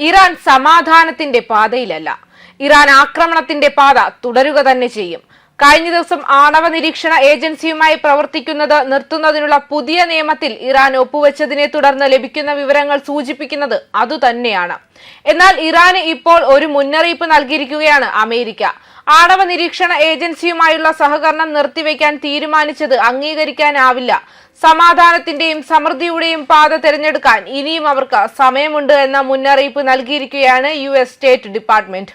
Iran സമാധാനത്തിന്റെ പാതയിലല്ല. Iran ആക്രമണത്തിന്റെ പാത തുടരുക തന്നെ ചെയ്യും. കഴിഞ്ഞ ദിവസം ആണവ നിരീക്ഷണ ഏജൻസിയുമായി പ്രവർത്തിക്കുന്നത് നിർത്തുന്നതിനുള്ള പുതിയ നിയമത്തിൽ ഇറാൻ ഒപ്പുവെച്ചതിനെ തുടർന്ന് ലഭിക്കുന്ന വിവരങ്ങൾ സൂചിപ്പിക്കുന്നത് അതുതന്നെയാണ്. എന്നാൽ ഇറാന് ഇപ്പോൾ ഒരു മുന്നറിയിപ്പ് നൽകിയിരിക്കുകയാണ് അമേരിക്ക. ആണവ നിരീക്ഷണ ഏജൻസിയുമായുള്ള സഹകരണം നിർത്തിവെക്കാൻ തീരുമാനിച്ചത് അംഗീകരിക്കാനാവില്ല. സമാധാനത്തിന്റെയും സമൃദ്ധിയുടെയും പാത തെരഞ്ഞെടുക്കാൻ ഇനിയും അവർക്ക് സമയമുണ്ട് എന്ന മുന്നറിയിപ്പ് നൽകിയിരിക്കുകയാണ് U S state department.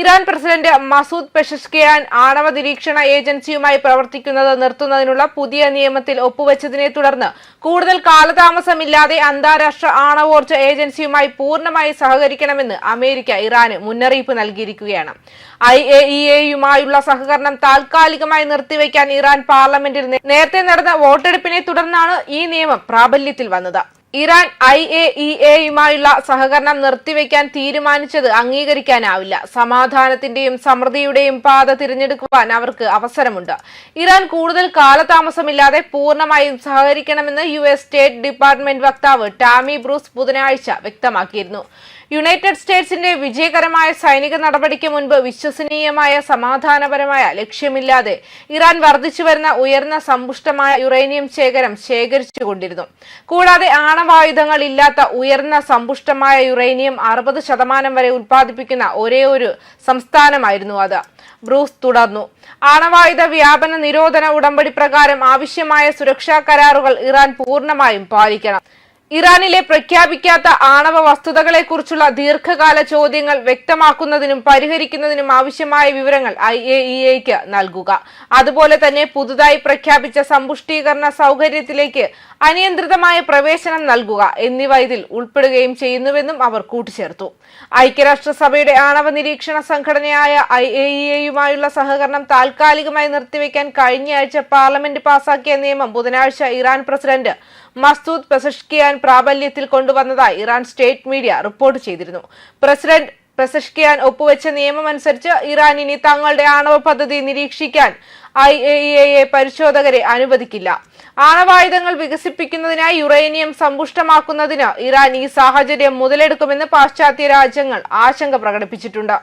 Iran president Masoud Pezeshkian ആണവ നിരീക്ഷണ ഏജൻസിയുമായി പ്രവർത്തിക്കുന്നത് നിർത്തുന്നതിനുള്ള പുതിയ നിയമത്തിൽ ഒപ്പുവെച്ചതിനെ തുടർന്ന് കൂടുതൽ കാലതാമസമില്ലാതെ അന്താരാഷ്ട്ര ആണവോർജ ഏജൻസിയുമായി പൂർണമായി സഹകരിക്കണമെന്ന് അമേരിക്ക ഇറാന് മുന്നറിയിപ്പ് നൽകിയിരിക്കുകയാണ്. ഐ എ ഇ എയുമായുള്ള സഹകരണം താൽക്കാലികമായി നിർത്തിവെക്കാൻ ഇറാൻ പാർലമെന്റിൽ നേരത്തെ നടന്ന വോട്ടെടുപ്പിനെ തുടർന്നാണ് ഈ നിയമം പ്രാബല്യത്തിൽ വന്നത്. ഇറാൻ ഐ എ ഇ എയുമായുള്ള സഹകരണം നിർത്തിവെക്കാൻ തീരുമാനിച്ചത് അംഗീകരിക്കാനാവില്ല. സമാധാനത്തിന്റെയും സമൃദ്ധിയുടെയും പാത തിരഞ്ഞെടുക്കുവാൻ അവർക്ക് അവസരമുണ്ട്. ഇറാൻ കൂടുതൽ കാലതാമസമില്ലാതെ പൂർണമായും സഹകരിക്കണമെന്ന് യു എസ് സ്റ്റേറ്റ് ഡിപ്പാർട്ട്മെന്റ് വക്താവ് ടാമി ബ്രൂസ് ബുധനാഴ്ച വ്യക്തമാക്കിയിരുന്നു. യുണൈറ്റഡ് സ്റ്റേറ്റ്സിന്റെ വിജയകരമായ സൈനിക നടപടിക്ക് മുൻപ് വിശ്വസനീയമായ സമാധാനപരമായ ലക്ഷ്യമില്ലാതെ ഇറാൻ വർദ്ധിച്ചുവരുന്ന ഉയർന്ന സമ്പുഷ്ടമായ യുറേനിയം ശേഖരം ശേഖരിച്ചുകൊണ്ടിരുന്നു. കൂടാതെ ആണവായുധങ്ങൾ ഇല്ലാത്ത ഉയർന്ന സമ്പുഷ്ടമായ യുറേനിയം അറുപത് ശതമാനം വരെ ഉൽപ്പാദിപ്പിക്കുന്ന ഒരേ ഒരു സംസ്ഥാനമായിരുന്നു അത്. ബ്രൂസ് തുടർന്നു. ആണവായുധ വ്യാപന നിരോധന ഉടമ്പടി പ്രകാരം ആവശ്യമായ സുരക്ഷാ കരാറുകൾ ഇറാൻ പൂർണമായും പാലിക്കണം. ഇറാനിലെ പ്രഖ്യാപിക്കാത്ത ആണവ വസ്തുതകളെക്കുറിച്ചുള്ള ദീർഘകാല ചോദ്യങ്ങൾ വ്യക്തമാക്കുന്നതിനും പരിഹരിക്കുന്നതിനും ആവശ്യമായ വിവരങ്ങൾ ഐ എ ഇ എക്ക് നൽകുക. അതുപോലെ തന്നെ പുതുതായി പ്രഖ്യാപിച്ച സമ്പുഷ്ടീകരണ സൗകര്യത്തിലേക്ക് അനിയന്ത്രിതമായ പ്രവേശനം നൽകുക എന്നിവ ഇതിൽ ഉൾപ്പെടുകയും ചെയ്യുന്നുവെന്നും അവർ കൂട്ടിച്ചേർത്തു. ഐക്യരാഷ്ട്രസഭയുടെ ആണവ നിരീക്ഷണ സംഘടനയായ ഐ എ ഇ എയുമായുള്ള സഹകരണം താൽക്കാലികമായി നിർത്തിവെക്കാൻ കഴിഞ്ഞയാഴ്ച പാർലമെന്റ് പാസാക്കിയ നിയമം ബുധനാഴ്ച ഇറാൻ പ്രസിഡന്റ് മസ്തൂദ് പെസഷ്കിയാൻ പ്രാബല്യത്തിൽ കൊണ്ടുവന്നതായി ഇറാൻ സ്റ്റേറ്റ് മീഡിയ റിപ്പോർട്ട് ചെയ്തിരുന്നു. പ്രസിഡന്റ് പ്രസഷ്കിയാൻ ഒപ്പുവെച്ച നിയമമനുസരിച്ച് ഇറാൻ ഇനി തങ്ങളുടെ ആണവ പദ്ധതി നിരീക്ഷിക്കാൻ ഐ എ ഇ എ പരിശോധകരെ അനുവദിക്കില്ല. ആണവായുധങ്ങൾ വികസിപ്പിക്കുന്നതിനായി യുറേനിയം സമ്പുഷ്ടമാക്കുന്നതിന് ഇറാൻ ഈ സാഹചര്യം മുതലെടുക്കുമെന്ന് പാശ്ചാത്യ രാജ്യങ്ങൾ ആശങ്ക പ്രകടിപ്പിച്ചിട്ടുണ്ട്.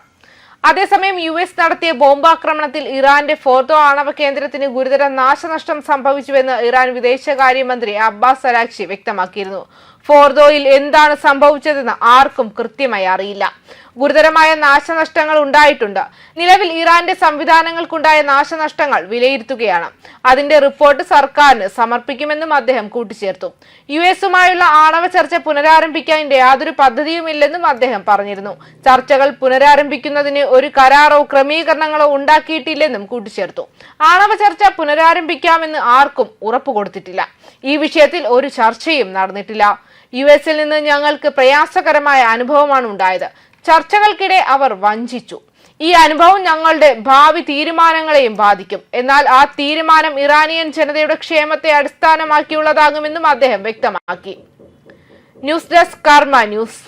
അതേസമയം യു എസ് നടത്തിയ ബോംബാക്രമണത്തിൽ ഇറാന്റെ ഫോർദോ ആണവ കേന്ദ്രത്തിന് ഗുരുതര നാശനഷ്ടം സംഭവിച്ചുവെന്ന് ഇറാൻ വിദേശകാര്യമന്ത്രി അബ്ബാസ് സലാക്ഷി വ്യക്തമാക്കിയിരുന്നു. ഫോർദോയിൽ എന്താണ് സംഭവിച്ചതെന്ന് ആർക്കും കൃത്യമായി അറിയില്ല. ഗുരുതരമായ നാശനഷ്ടങ്ങൾ ഉണ്ടായിട്ടുണ്ട്. നിലവിൽ ഇറാന്റെ സംവിധാനങ്ങൾക്കുണ്ടായ നാശനഷ്ടങ്ങൾ വിലയിരുത്തുകയാണ്. അതിന്റെ റിപ്പോർട്ട് സർക്കാരിന് സമർപ്പിക്കുമെന്നും അദ്ദേഹം കൂട്ടിച്ചേർത്തു. യു എസുമായുള്ള ആണവ ചർച്ച പുനരാരംഭിക്കാൻ യാതൊരു പദ്ധതിയുമില്ലെന്നും അദ്ദേഹം പറഞ്ഞിരുന്നു. ചർച്ചകൾ പുനരാരംഭിക്കുന്നതിന് ഒരു കരാറോ ക്രമീകരണങ്ങളോ ഉണ്ടാക്കിയിട്ടില്ലെന്നും കൂട്ടിച്ചേർത്തു. ആണവ ചർച്ച പുനരാരംഭിക്കാമെന്ന് ആർക്കും ഉറപ്പു കൊടുത്തിട്ടില്ല ഈ വിഷയത്തിൽ ഒരു ചർച്ചയും നടന്നിട്ടില്ല. യു എസിൽ നിന്ന് ഞങ്ങൾക്ക് പ്രയാസകരമായ അനുഭവമാണ് ഉണ്ടായത്. ചർച്ചകൾക്കിടെ അവർ വഞ്ചിച്ചു. ഈ അനുഭവം ഞങ്ങളുടെ ഭാവി തീരുമാനങ്ങളെയും ബാധിക്കും. എന്നാൽ ആ തീരുമാനം ഇറാനിയൻ ജനതയുടെ ക്ഷേമത്തെ അടിസ്ഥാനമാക്കിയുള്ളതാകുമെന്നും അദ്ദേഹം വ്യക്തമാക്കി. News desk Karma news.